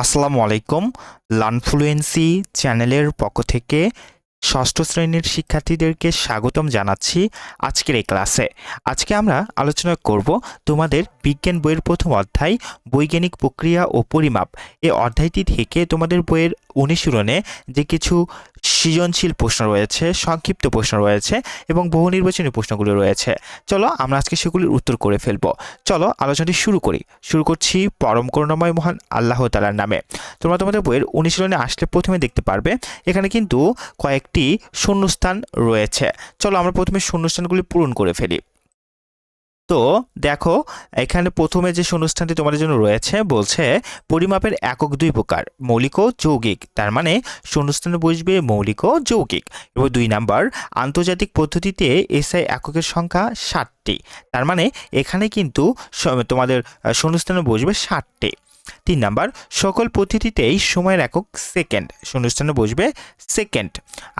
আসসালামু আলাইকুম। লানফ্লুয়েন্সি চ্যানেলের পক্ষ থেকে ষষ্ঠ শ্রেণির শিক্ষার্থীদেরকে স্বাগতম জানাচ্ছি আজকের এই ক্লাসে। আজকে আমরা আলোচনা করব তোমাদের বিজ্ঞান বইয়ের প্রথম অধ্যায়, বৈজ্ঞানিক প্রক্রিয়া ও পরিমাপ। এই অধ্যায়টি থেকে তোমাদের বইয়ের অনুশীলনে যে কিছু সৃজনশীল প্রশ্ন রয়েছে, সংক্ষিপ্ত প্রশ্ন রয়েছে এবং বহু নির্বাচনী প্রশ্নগুলো রয়েছে। চলো আমরা আজকে সেগুলির উত্তর করে ফেলব। চলো আলোচনাটি শুরু করি। শুরু করছি পরম করুণাময় মহান আল্লাহ তালার নামে। তোমরা তোমাদের বইয়ের অনুশীলনে আসলে প্রথমে দেখতে পারবে, এখানে কিন্তু কয়েকটি শূন্যস্থান রয়েছে। চলো আমরা প্রথমে শূন্যস্থানগুলি পূরণ করে ফেলি। তো দেখো, এখানে প্রথমে যে অনুষ্ঠানটি তোমাদের জন্য রয়েছে বলছে পরিমাপের একক দুই প্রকার, মৌলিক ও যৌগিক। তার মানে শূন্যস্থানে বসবে মৌলিক ও যৌগিক। এবং দুই নাম্বার, আন্তর্জাতিক পদ্ধতিতে এসআই এককের সংখ্যা ষাটটি। তার মানে এখানে কিন্তু তোমাদের শূন্যস্থানে বসবে ষাটটি। তিন নাম্বার, সকল পদ্ধতিতেই সময়ের একক সেকেন্ড শূন্যস্থানে বসবে সেকেন্ড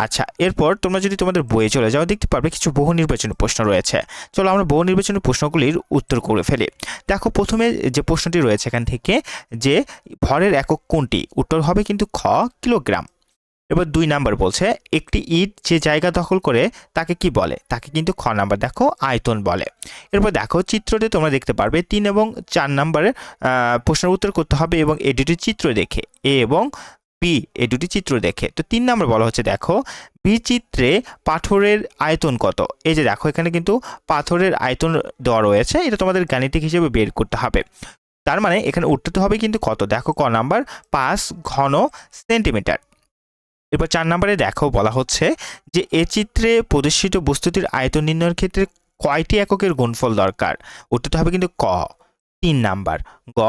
আচ্ছা এরপর তোমরা যদি তোমাদের বইয়ে চলে যাও, দেখতে পারবে কিছু বহু নির্বাচনী প্রশ্ন রয়েছে। চলো আমরা বহু নির্বাচনী প্রশ্নগুলির উত্তর করে ফেলি। দেখো, প্রথমে যে প্রশ্নটি রয়েছে এখান থেকে যে ভরের একক কোনটি? উত্তর হবে কিন্তু খ কিলোগ্রাম। এবার দুই নাম্বার বলছে, একটি ইট যে জায়গা দখল করে তাকে কি বলে? তাকে কিন্তু খ নাম্বার দেখো, আয়তন বলে। এরপর দেখো, চিত্রটি তোমরা দেখতে পারবে, তিন এবং চার নাম্বারের প্রশ্নের উত্তর করতে হবে এবং এ দুটি চিত্র দেখে, এ এবং বি এ দুটি চিত্র দেখে। তো তিন নাম্বার বলা হচ্ছে, দেখো বি চিত্রে পাথরের আয়তন কত? এই যে দেখো, এখানে কিন্তু পাথরের আয়তন দেওয়া রয়েছে, এটা তোমাদের গাণিতিক হিসেবে বের করতে হবে। তার মানে এখানে উঠতে হবে কিন্তু কত? দেখো, ক নাম্বার, পাঁচ ঘন সেন্টিমিটার। এরপর চার নম্বরে দেখো বলা হচ্ছে যে এ চিত্রে প্রদর্শিত বস্তুটির আয়তন নির্ণয়ের ক্ষেত্রে কয়টি এককের গুণফল দরকার? উত্তরটা হবে কিন্তু ক। তিন নাম্বার। গ,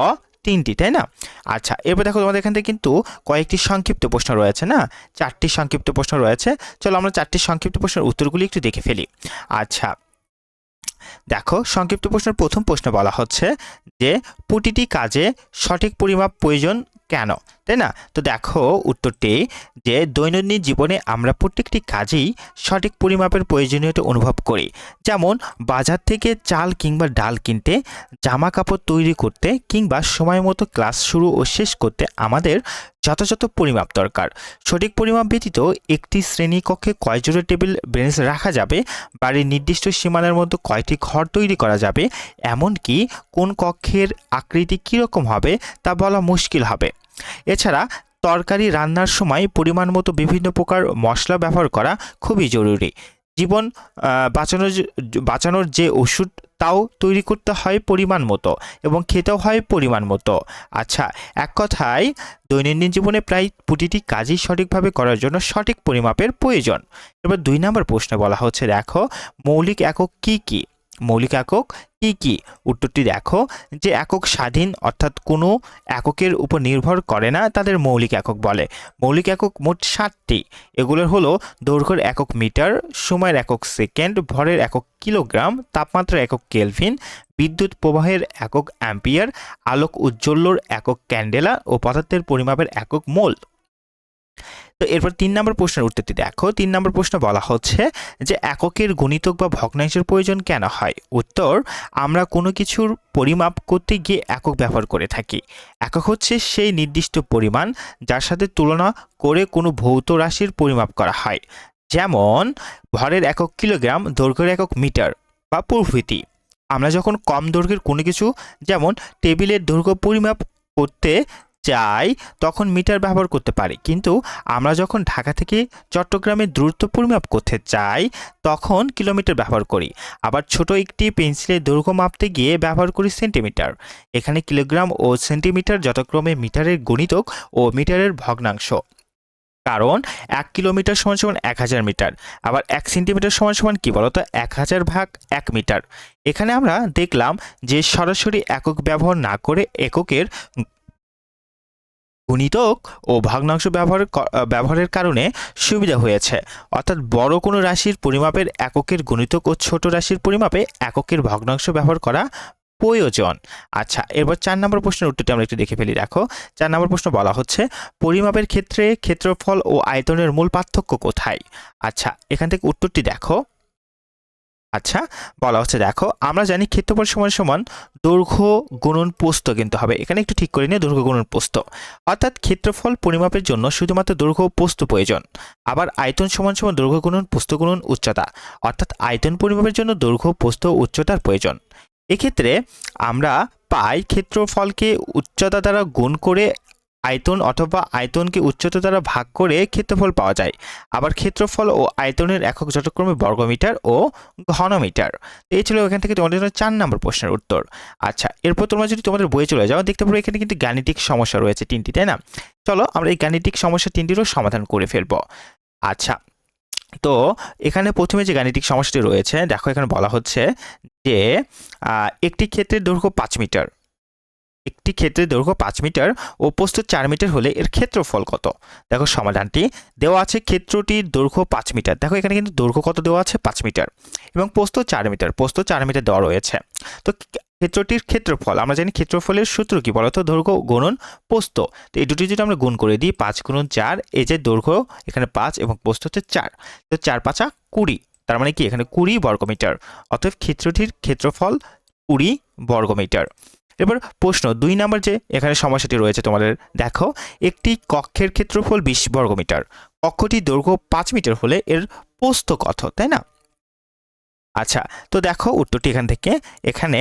তিনটি, তাই না? আচ্ছা এরপর দেখো তোমাদের এখান থেকে কিন্তু কয়েকটি সংক্ষিপ্ত প্রশ্ন রয়েছে, না? চারটি সংক্ষিপ্ত প্রশ্ন রয়েছে। চলো আমরা চারটি সংক্ষিপ্ত প্রশ্নের উত্তরগুলি একটু দেখে ফেলি। আচ্ছা দেখো সংক্ষিপ্ত প্রশ্নের প্রথম প্রশ্ন বলা হচ্ছে যে প্রতিটি কাজে সঠিক পরিমাপ প্রয়োজন কেন? তাই না? তো দেখো উত্তরটি যে দৈনন্দিন জীবনে আমরা প্রত্যেকটি কাজেই সঠিক পরিমাপের প্রয়োজনীয়তা অনুভব করি। যেমন বাজার থেকে চাল কিংবা ডাল কিনতে জামা কাপড় তৈরি করতে কিংবা সময় মতো ক্লাস শুরু ও শেষ করতে আমাদের যথাযথ পরিমাপ দরকার। সঠিক পরিমাপ ব্যতীত একটি শ্রেণীকক্ষে কয় জোড়া টেবিল বেঞ্চ রাখা যাবে, বাড়ির নির্দিষ্ট সীমানার মধ্যে কয়টি ঘর তৈরি করা যাবে, এমনকি কোন কক্ষের আকৃতি কীরকম হবে তা বলা মুশকিল হবে। এছাড়া তরকারি রান্নার সময় পরিমাণ মতো বিভিন্ন প্রকার মশলা ব্যবহার করা খুবই জরুরি। জীবন বাঁচানোর বাঁচানোর যে ওষুধ, তাও তৈরি করতে হয় পরিমাণ মতো এবং খেতেও হয় পরিমাণ মতো। আচ্ছা এক কথায় দৈনন্দিন জীবনে প্রায় প্রতিটি কাজই সঠিকভাবে করার জন্য সঠিক পরিমাপের প্রয়োজন। এবার দুই নম্বর প্রশ্নে বলা হচ্ছে, দেখো মৌলিক একক কি কি? মৌলিক একক, কি কি? উত্তরটি দেখো, যে একক স্বাধীন অর্থাৎ কোনো এককের উপর নির্ভর করে না, তাদের মৌলিক একক বলে। মৌলিক একক মোট সাতটি। এগুলোর হলো দৈর্ঘ্যের একক মিটার, সময়ের একক সেকেন্ড, ভরের একক কিলোগ্রাম, তাপমাত্রার একক কেলভিন, বিদ্যুৎ প্রবাহের একক অ্যাম্পিয়ার, আলোক উজ্জ্বল্যর একক ক্যান্ডেলা ও পদার্থের পরিমাপের একক মোল। তো এরপর তিন নম্বর প্রশ্নের উত্তরটি দেখো। তিন নম্বর প্রশ্ন বলা হচ্ছে যে, এককের গণিতক বা ভগ্নাংশের প্রয়োজন কেন হয়? উত্তর, আমরা কোনো কিছুর পরিমাপ করতে গিয়ে একক ব্যবহার করে থাকি। একক হচ্ছে সেই নির্দিষ্ট পরিমাণ যার সাথে তুলনা করে কোনো ভৌত রাশির পরিমাপ করা হয়। যেমন, ভরের একক কিলোগ্রাম, দৈর্ঘ্যের একক মিটার বা প্রভৃতি। আমরা যখন কম দৈর্ঘ্যের কোনো কিছু, যেমন টেবিলের দৈর্ঘ্য পরিমাপ করতে চাই, তখন মিটার ব্যবহার করতে পারি। কিন্তু আমরা যখন ঢাকা থেকে চট্টগ্রামের দূরত্ব পরিমাপ করতে চাই, তখন কিলোমিটার ব্যবহার করি। আবার ছোট একটি পেন্সিলের দৈর্ঘ্য মাপতে গিয়ে ব্যবহার করি সেন্টিমিটার। এখানে কিলোগ্রাম ও সেন্টিমিটার যথাক্রমে মিটারের গণিতক ও মিটারের ভগ্নাংশ। কারণ এক কিলোমিটার সমান সমান এক হাজার মিটার। আবার এক সেন্টিমিটার সমান সমান কি বলতো? এক হাজার ভাগ এক মিটার। এখানে আমরা দেখলাম যে সরাসরি একক ব্যবহার না করে এককের গুণিতক ও ভগ্নাংশ ব্যবহার ব্যবহারের কারণে সুবিধা হয়েছে। অর্থাৎ বড় কোনো রাশির পরিমাপের এককের গুণিতক ও ছোট রাশির পরিমাপে এককের ভগ্নাংশ ব্যবহার করা প্রয়োজন। আচ্ছা এরপর চার নম্বর প্রশ্নের উত্তরটি আমরা একটু দেখে ফেলি, দেখো। চার নম্বর প্রশ্ন বলা হচ্ছে, পরিমাপের ক্ষেত্রে ক্ষেত্রফল ও আয়তনের মূল পার্থক্য কোথায়? আচ্ছা এখান থেকে উত্তরটি দেখো। আচ্ছা বলা হচ্ছে দেখো, আমরা জানি ক্ষেত্রফল সমান সমান দৈর্ঘ্য গুণন পোস্ত কিন্তু হবে। এখানে একটু ঠিক করে নিয়ে দৈর্ঘ্য গুণন পোস্ত। অর্থাৎ ক্ষেত্রফল পরিমাপের জন্য শুধুমাত্র দৈর্ঘ্য পোস্ত প্রয়োজন। আবার আয়তন সমান সমান দৈর্ঘ্য গুণন পোস্ত গুণন উচ্চতা। অর্থাৎ আয়তন পরিমাপের জন্য দৈর্ঘ্য, পোস্ত উচ্চতার প্রয়োজন। এক্ষেত্রে আমরা পাই ক্ষেত্রফলকে উচ্চতা দ্বারা গুণ করে আয়তন অথবা আয়তনকে উচ্চতা দ্বারা ভাগ করে ক্ষেত্রফল পাওয়া যায়। আবার ক্ষেত্রফল ও আয়তনের একক যথাক্রমে বর্গমিটার ও ঘনমিটার। এই ছিল এখান থেকে তোমাদের জন্য চার নম্বর প্রশ্নের উত্তর। আচ্ছা এরপর তোমরা যদি তোমাদের বইয়ে চলে যাও, দেখতে পারো এখানে কিন্তু গাণিতিক সমস্যা রয়েছে তিনটি, তাই না? চলো আমরা এই গাণিতিক সমস্যা তিনটিরও সমাধান করে ফেলব। আচ্ছা তো এখানে প্রথমে যে গাণিতিক সমস্যাটি রয়েছে, দেখো এখানে বলা হচ্ছে যে একটি ক্ষেত্রের দৈর্ঘ্য পাঁচ মিটার। একটি ক্ষেত্রের দৈর্ঘ্য পাঁচ মিটার ও প্রস্থ চার মিটার হলে এর ক্ষেত্রফল কত? দেখো সমাধানটি দেওয়া আছে ক্ষেত্রটির দৈর্ঘ্য পাঁচ মিটার। দেখো এখানে কিন্তু দৈর্ঘ্য কত দেওয়া আছে? পাঁচ মিটার। এবং প্রস্থ চার মিটার। প্রস্থ চার মিটার দেওয়া রয়েছে। তো ক্ষেত্রটির ক্ষেত্রফল, আমরা জানি ক্ষেত্রফলের সূত্র কি বলতো? দৈর্ঘ্য গুণন প্রস্থ। তো এই দুটি যদি আমরা গুণ করে দিই, পাঁচ গুণন চার, এই যে দৈর্ঘ্য এখানে পাঁচ এবং প্রস্থ হচ্ছে চার। তো চার পাঁচা কুড়ি। তার মানে কি? এখানে কুড়ি বর্গমিটার। অতএব ক্ষেত্রটির ক্ষেত্রফল কুড়ি বর্গমিটার। এবার প্রশ্ন, দুই নাম্বার যে এখানে সমস্যাটি রয়েছে তোমাদের, দেখো, একটি কক্ষের ক্ষেত্রফল বিশ বর্গমিটার। কক্ষটি দৈর্ঘ্য পাঁচ মিটার হলে এর পোস্ত কত, তাই না? আচ্ছা তো দেখো উত্তরটি এখান থেকে। এখানে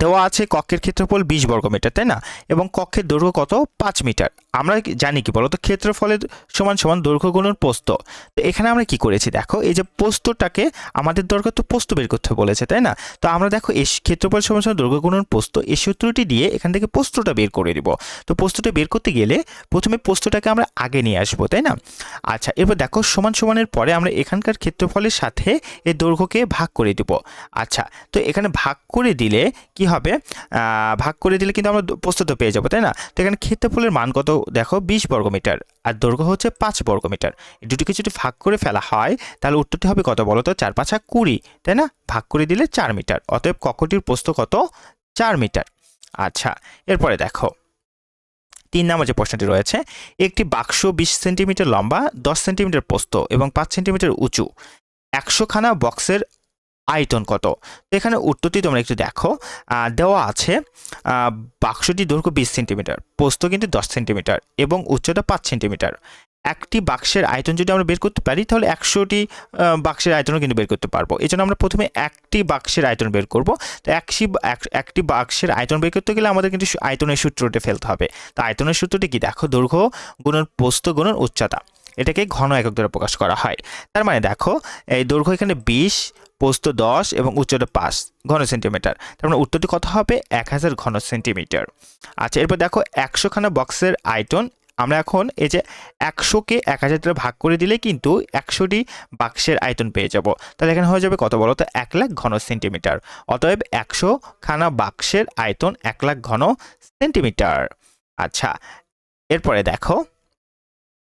দেওয়া আছে কক্ষের ক্ষেত্রফল বিশ বর্গমিটার, তাই না? এবং কক্ষের দৈর্ঘ্য কত? পাঁচ মিটার। আমরা জানি কি বলতো? ক্ষেত্রফলের সমান সমান দৈর্ঘ্য গুণন পোস্ত তো এখানে আমরা কি করেছি দেখো? এই যে পোস্তটাকে আমাদের দরকার তো পোস্ত বের করতে বলেছে, তাই না? তো আমরা দেখো এই ক্ষেত্রফল সমান সমান দৈর্ঘ্য গুণন পোস্ত এই সূত্রটি দিয়ে এখান থেকে পোস্তটা বের করে দিব। তো পোস্তটা বের করতে গেলে প্রথমে পোস্তটাকে আমরা আগে নিয়ে আসব, তাই না? আচ্ছা এরপর দেখো, সমান সমানের পরে আমরা এখানকার ক্ষেত্রফলের সাথে এই দৈর্ঘ্যকে ভাগ করে দিব। আচ্ছা তো এখানে ভাগ করে দিলে কি হবে? ভাগ করে দিলে কিন্তু আমরা প্রস্তুত পেয়ে যাব, তাই না? তো এখানে ক্ষেত্রফলের মান কত? দেখো, বিশ বর্গমিটার। আর দৈর্ঘ্য হচ্ছে পাঁচ বর্গমিটার। দুটিকে যদি ভাগ করে ফেলা হয়, তাহলে উত্তরটি হবে কত বলো তো? চার পাঁচা কুড়ি, তাই না? ভাগ করে দিলে চার মিটার। অতএব কক্ষটির প্রস্থ কত? চার মিটার। আচ্ছা এরপরে দেখো। তিন নম্বর যে প্রশ্নটি রয়েছে, একটি বাক্স বিশ সেন্টিমিটার লম্বা, দশ সেন্টিমিটার প্রস্থ এবং পাঁচ সেন্টিমিটার উঁচু। একশোখানা বক্সের আয়তন কত? তো এখানে উত্তরটি তোমরা একটু দেখো। দেওয়া আছে বাক্সটি দৈর্ঘ্য বিশ সেন্টিমিটার পোস্ত কিন্তু দশ সেন্টিমিটার এবং উচ্চতা পাঁচ সেন্টিমিটার। একটি বাক্সের আয়তন যদি আমরা বের করতে পারি, তাহলে একশোটি বাক্সের আয়তনও কিন্তু বের করতে পারব। এই আমরা প্রথমে একটি বাক্সের আয়তন বের করব। তো একটি এক- একটি বাক্সের আয়তন বের করতে গেলে আমাদের কিন্তু আয়তনের সূত্রটি ফেলতে হবে। তো আয়তনের সূত্রটি কি? দেখো, দৈর্ঘ্য গুণন পোস্ত গুণন উচ্চতা। এটাকে ঘন একক দ্বারা প্রকাশ করা হয়। তার মানে দেখো, এই দৈর্ঘ্য এখানে বিশ, প্রস্থ দশ এবং উচ্চতা পাঁচ ঘন সেন্টিমিটার। তার মানে উত্তরটি কত হবে? এক হাজার ঘন সেন্টিমিটার। আচ্ছা এরপর দেখো, একশোখানা বক্সের আয়তন, আমরা এখন এই যে একশোকে এক হাজার দ্বারা ভাগ করে দিলে কিন্তু একশোটি বাক্সের আয়তন পেয়ে যাব। তাহলে এখানে হয়ে যাবে কত বলো তো? এক লাখ ঘন সেন্টিমিটার। অতএব একশো খানা বাক্সের আয়তন এক লাখ ঘন সেন্টিমিটার। আচ্ছা এরপরে দেখো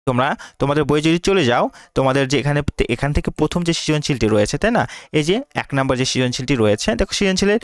তোমরা তোমাদের বই যদি চলে যাও, তোমাদের যে এখানে এখান থেকে প্রথম যে সৃজনশীলটি রয়েছে, তাই না? এই যে এক নম্বর যে সৃজনশীলটি রয়েছে, দেখো সৃজনশীলের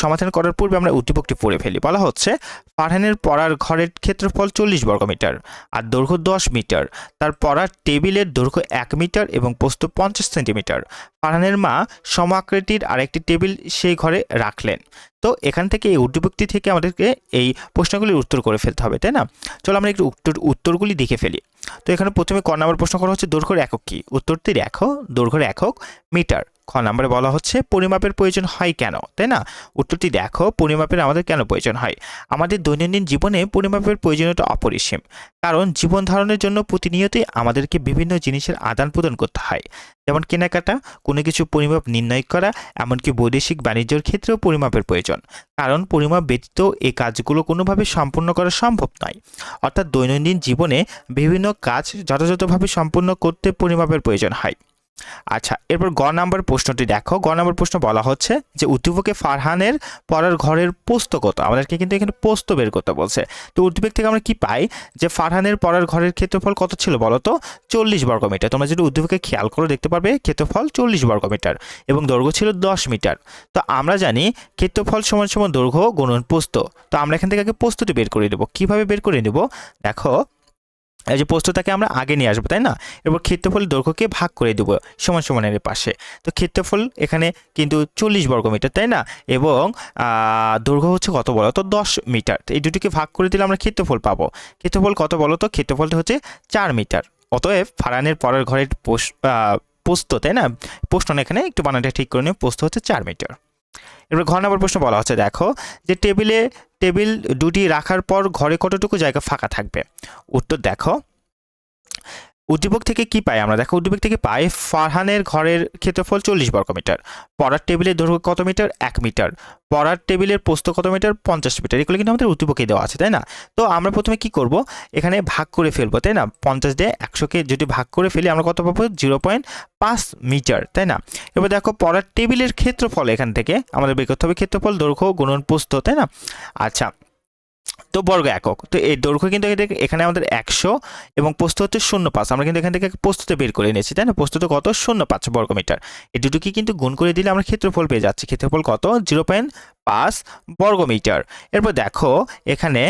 সমাধান করার পূর্বে আমরা উদ্দীপকটি পড়ে ফেলি। বলা হচ্ছে, ফারহানের পড়ার ঘরের ক্ষেত্রফল চল্লিশ বর্গমিটার আর দৈর্ঘ্য দশ মিটার। তার পড়ার টেবিলের দৈর্ঘ্য এক মিটার এবং প্রস্থ পঞ্চাশ সেন্টিমিটার। ফারহানের মা সমাকৃতির আরেকটি টেবিল সেই ঘরে রাখলেন। তো এখান থেকে এই উদ্দীপকটি থেকে আমাদেরকে এই প্রশ্নগুলির উত্তর করে ফেলতে হবে, তাই না? চলো আমরা একটু উত্তর, উত্তরগুলি দেখে ফেলি। তো এখানে প্রথমে ক নম্বর প্রশ্ন করা হচ্ছে দৈর্ঘ্যের একক কি? উত্তরটি দেখো, দৈর্ঘ্যের একক মিটার। খ নম্বরে বলা হচ্ছে, পরিমাপের প্রয়োজন হয় কেন? তাই না? উত্তরটি দেখো, পরিমাপের আমাদের কেন প্রয়োজন হয়? আমাদের দৈনন্দিন জীবনে পরিমাপের প্রয়োজনীয়তা অপরিসীম। কারণ জীবন ধারণের জন্য প্রতিনিয়তই আমাদেরকে বিভিন্ন জিনিসের আদান প্রদান করতে হয়। যেমন কেনাকাটা, কোনো কিছু পরিমাপ নির্ণয় করা, এমনকি বৈদেশিক বাণিজ্যের ক্ষেত্রেও পরিমাপের প্রয়োজন। কারণ পরিমাপ ব্যতীত এই কাজগুলো কোনোভাবে সম্পূর্ণ করা সম্ভব নয়। অর্থাৎ দৈনন্দিন জীবনে বিভিন্ন কাজ যথাযথভাবে সম্পূর্ণ করতে পরিমাপের প্রয়োজন হয়। আচ্ছা এরপর গ নাম্বার প্রশ্নটি দেখো। গ নাম্বার প্রশ্ন বলা হচ্ছে যে, উদ্দীপকে ফারহানের পড়ার ঘরের পোস্ত কত আমাদেরকে কিন্তু এখানে পোস্ত বের করতে বলছে। তো উদ্দীপক থেকে আমরা কি পাই? যে, ফারহানের পড়ার ঘরের ক্ষেত্রফল কত ছিল বলো তো? চল্লিশ বর্গমিটার তোমরা যদি উদ্দীপকে খেয়াল করে দেখতে পারবে, ক্ষেত্রফল চল্লিশ বর্গমিটার এবং দৈর্ঘ্য ছিল দশ মিটার। তো আমরা জানি ক্ষেত্রফল সমান সমান দৈর্ঘ্য গুণন পোস্ত। তো আমরা এখান থেকে আগে পোস্তটি বের করে দেবো কীভাবে বের করে নেব? দেখো এই যে প্রস্থটাকে আমরা আগে নিয়ে আসব, তাই না? এরপর ক্ষেত্রফল দৈর্ঘ্যকে ভাগ করে দেবো, সমান সমানের পাশে। তো ক্ষেত্রফল এখানে কিন্তু চল্লিশ বর্গ মিটার তাই না? এবং দৈর্ঘ্য হচ্ছে কত বলো? তো দশ মিটার। এই দুটিকে ভাগ করে দিলে আমরা ক্ষেত্রফল পাবো। ক্ষেত্রফল কত বলো তো? ক্ষেত্রফলটা হচ্ছে চার মিটার। অতএব ফারানের পরের ঘরের পোস্ত, তাই না? পোস্ট এখানে, একটু বানানটা ঠিক করে নিও, পোস্ত হচ্ছে চার মিটার। এবার ঘর নম্বর প্রশ্ন বলা হচ্ছে, দেখো, যে টেবিলে, টেবিল দুটি রাখার পর ঘরে কতটুকু জায়গা ফাঁকা থাকবে? উত্তর দেখো উদ্দীপক থেকে কি পাই আমরা? দেখো, উদ্দীপক থেকে পাই ফারহানের ঘরের ক্ষেত্রফল চল্লিশ বর্গমিটার পড়ার টেবিলের দৈর্ঘ্য কত মিটার? এক মিটার। পড়ার টেবিলের প্রস্থ কত মিটার? পঞ্চাশ মিটার। এগুলো কিন্তু আমাদের উদ্দীপকে দেওয়া আছে, তাই না? তো আমরা প্রথমে কি করব? এখানে ভাগ করে ফেলব, তাই না? পঞ্চাশ দিয়ে একশোকে যদি ভাগ করে ফেলি, আমরা কত পাবো? জিরো পয়েন্ট পাঁচ মিটার, তাই না? এবার দেখো, পড়ার টেবিলের ক্ষেত্রফল এখান থেকে, আমাদের বের করতে হবে ক্ষেত্রফল, দৈর্ঘ্য, গুণন, প্রস্থ, তাই না? আচ্ছা তো বর্গ একক। তো এই দৈর্ঘ্য কিন্তু এখান আমাদের একশো এবং প্রস্থ হচ্ছে শূন্য পাঁচ আমরা কিন্তু এখান থেকে প্রস্তুতে বের করে নিয়েছি, তাই না? প্রস্তুত কত? শূন্য পাঁচ বর্গমিটার। এই দুটোকে কিন্তু গুণ করে দিলে আমরা ক্ষেত্রফল পেয়ে যাচ্ছি। ক্ষেত্রফল কত? জিরো পয়েন্ট পাঁচ বর্গমিটার। এরপর দেখো, এখানে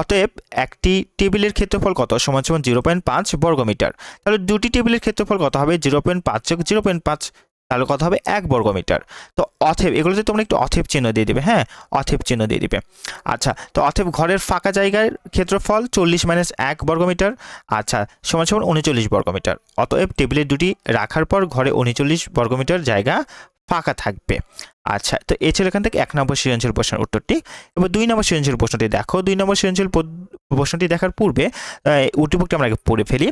অতএব একটি টেবিলের ক্ষেত্রফল কত? সমান সমান জিরো পয়েন্ট পাঁচ বর্গমিটার। তাহলে দুটি টেবিলের ক্ষেত্রফল কত হবে? জিরো পয়েন্ট পাঁচ জিরো পয়েন্ট পাঁচ তাহলে কত হবে? এক বর্গমিটার। তো অথেব, এগুলোতে তোমরা একটু অথেব চিহ্ন দিয়ে দিবে হ্যাঁ? অথেব চিহ্ন দিয়ে দিবে। আচ্ছা তো অথেব ঘরের ফাঁকা জায়গার ক্ষেত্রফল চল্লিশ মাইনাস এক বর্গমিটার। আচ্ছা সমান সমান উনচল্লিশ বর্গমিটার। অতএব টেবিলের দুটি রাখার পর ঘরে উনচল্লিশ বর্গমিটার জায়গা ফাঁকা থাকবে। আচ্ছা তো এই ছিল এখান থেকে এক নম্বর সৃজনশীল প্রশ্নের উত্তরটি। এবার দুই নম্বর সৃজনশীল প্রশ্নটি দেখো। দুই নম্বর সৃজনশীল প্রশ্নটি দেখার পূর্বে আহ, আমরা আগে পড়ে ফেলি।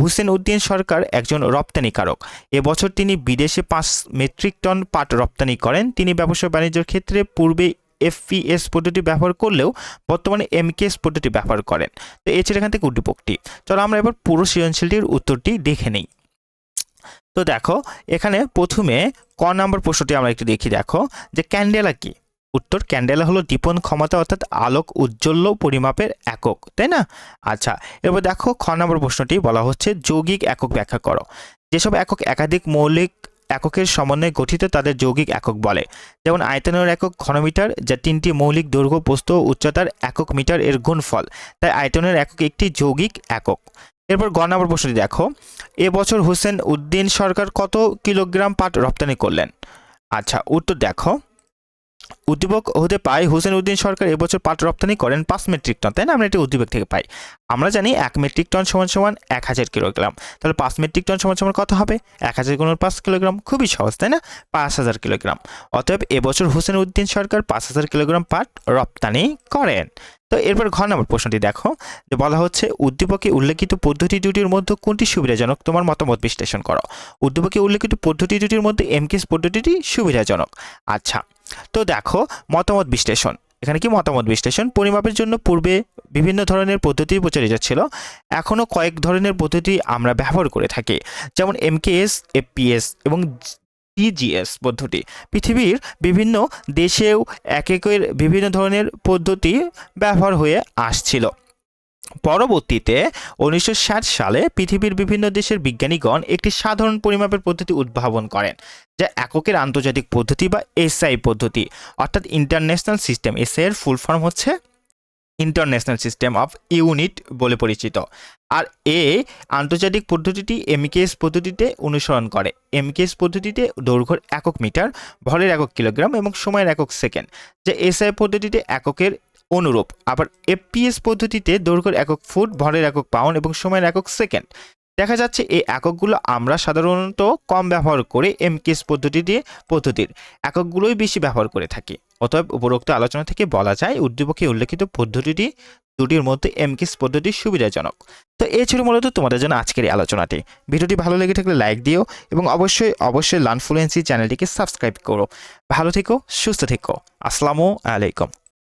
হুসেন উদ্দিন সরকার একজন রপ্তানিকারক। এবছর তিনি বিদেশে পাঁচ মেট্রিক টন পাট রপ্তানি করেন। তিনি ব্যবসা বাণিজ্যের ক্ষেত্রে পূর্বে এফপিএস পদ্ধতি ব্যবহার করলেও বর্তমানে এমকেএস পদ্ধতি ব্যবহার করেন। তো এই ছিল এখান থেকে উদ্দীপকটি। চলো আমরা এবার পুরো সৃজনশীলটির উত্তরটি দেখে নেই। তো দেখো, এখানে প্রথমে ক নম্বর প্রশ্নটি আমরা একটু দেখি, দেখো, যে ক্যান্ডেলা কি? উত্তর, ক্যান্ডেলা হলো দীপন ক্ষমতা অর্থাৎ আলোক উজ্জ্বল্য পরিমাপের একক, তাই না? আচ্ছা এবার দেখো খ নম্বর প্রশ্নটি বলা হচ্ছে, যৌগিক একক ব্যাখ্যা করো। যেসব একক একাধিক মৌলিক এককের সমন্বয়ে গঠিত, তাদের যৌগিক একক বলে। যেমন আয়তনের একক ঘনমিটার, যা তিনটি মৌলিক দৈর্ঘ্য ও উচ্চতার একক মিটার এর গুণফল। তাই আয়তনের একক একটি যৌগিক একক। এরপর গ নম্বর প্রশ্নটি দেখো। এবছর হোসেন উদ্দিন সরকার কত কিলোগ্রাম পাট রপ্তানি করলেন? আচ্ছা উত্তর দেখো। উদ্দীপক হতে পাই হোসেন উদ্দিন সরকার এবছর পাট রপ্তানি করেন পাঁচ মেট্রিক টন, তাই না? আমরা এটি উদ্দীপক থেকে পাই। আমরা জানি এক মেট্রিক টন সমান সমান এক হাজার কিলোগ্রাম। তাহলে পাঁচ মেট্রিক টন সমান সমান কত হবে? এক হাজার গুণ পাঁচ কিলোগ্রাম, খুবই সহজ, তাই না? পাঁচ হাজার কিলোগ্রাম। অতএব এবছর হোসেন উদ্দিন সরকার পাঁচ হাজার কিলোগ্রাম পাট রপ্তানি করেন। তো এরপর ঘ নম্বর প্রশ্নটি দেখো, যে বলা হচ্ছে, উদ্দীপকে উল্লেখিত পদ্ধতি দুটির মধ্যে কোনটি সুবিধাজনক? তোমার মতামত বিশ্লেষণ করো। উদ্দীপকে উল্লেখিত পদ্ধতি দুটির মধ্যে এমকেএস পদ্ধতিটি সুবিধাজনক। আচ্ছা তো দেখো, মতামত বিশ্লেষণ। এখানে কি মতামত বিশ্লেষণ? পরিমাপের জন্য পূর্বে বিভিন্ন ধরনের পদ্ধতি প্রচলিত ছিল। এখনও কয়েক ধরনের পদ্ধতি আমরা ব্যবহার করে থাকি। যেমন এমকেএস এফপিএস এবং টিজিএস পদ্ধতি। পৃথিবীর বিভিন্ন দেশেও এক একের বিভিন্ন ধরনের পদ্ধতি ব্যবহার হয়ে আসছিল। পরবর্তীতে উনিশশো ষাট সালে পৃথিবীর বিভিন্ন দেশের বিজ্ঞানীগণ একটি সাধারণ পরিমাপের পদ্ধতি উদ্ভাবন করেন, যা এককের আন্তর্জাতিক পদ্ধতি বা এসআই পদ্ধতি, অর্থাৎ ইন্টারন্যাশনাল সিস্টেম। এসআই এর ফুল ফর্ম হচ্ছে ইন্টারন্যাশনাল সিস্টেম অফ ইউনিট বলে পরিচিত। আর এ আন্তর্জাতিক পদ্ধতিটি এমকেএস পদ্ধতিতে অনুসরণ করে। এমকেএস পদ্ধতিতে দৈর্ঘ্যর একক মিটার, ভরের একক কিলোগ্রাম এবং সময়ের একক সেকেন্ড। যে এসআই পদ্ধতিতে এককের অনুরূপ, আবার এফপিএস পদ্ধতিতে দৈর্ঘ্যের একক ফুট, ভরের একক পাউন্ড এবং সময়ের একক সেকেন্ড। দেখা যাচ্ছে এই এককগুলো আমরা সাধারণত কম ব্যবহার করে এমকেএস পদ্ধতি দিয়ে পদ্ধতির এককগুলোই বেশি ব্যবহার করে থাকি। অতএব উপরোক্ত আলোচনা থেকে বলা যায়, উদ্দীপকে উল্লেখিত পদ্ধতিটি দুটির মধ্যে এমকেএস পদ্ধতি সুবিধাজনক। তো এই ছিল মূলত তোমাদের জন্য আজকের এই আলোচনাটি। ভিডিওটি ভালো লেগে থাকলে লাইক দিও এবং অবশ্যই অবশ্যই লার্নফ্লুয়েন্সি চ্যানেলটিকে সাবস্ক্রাইব করো। ভালো থেকো, সুস্থ থেকো। আসসালামু আলাইকুম।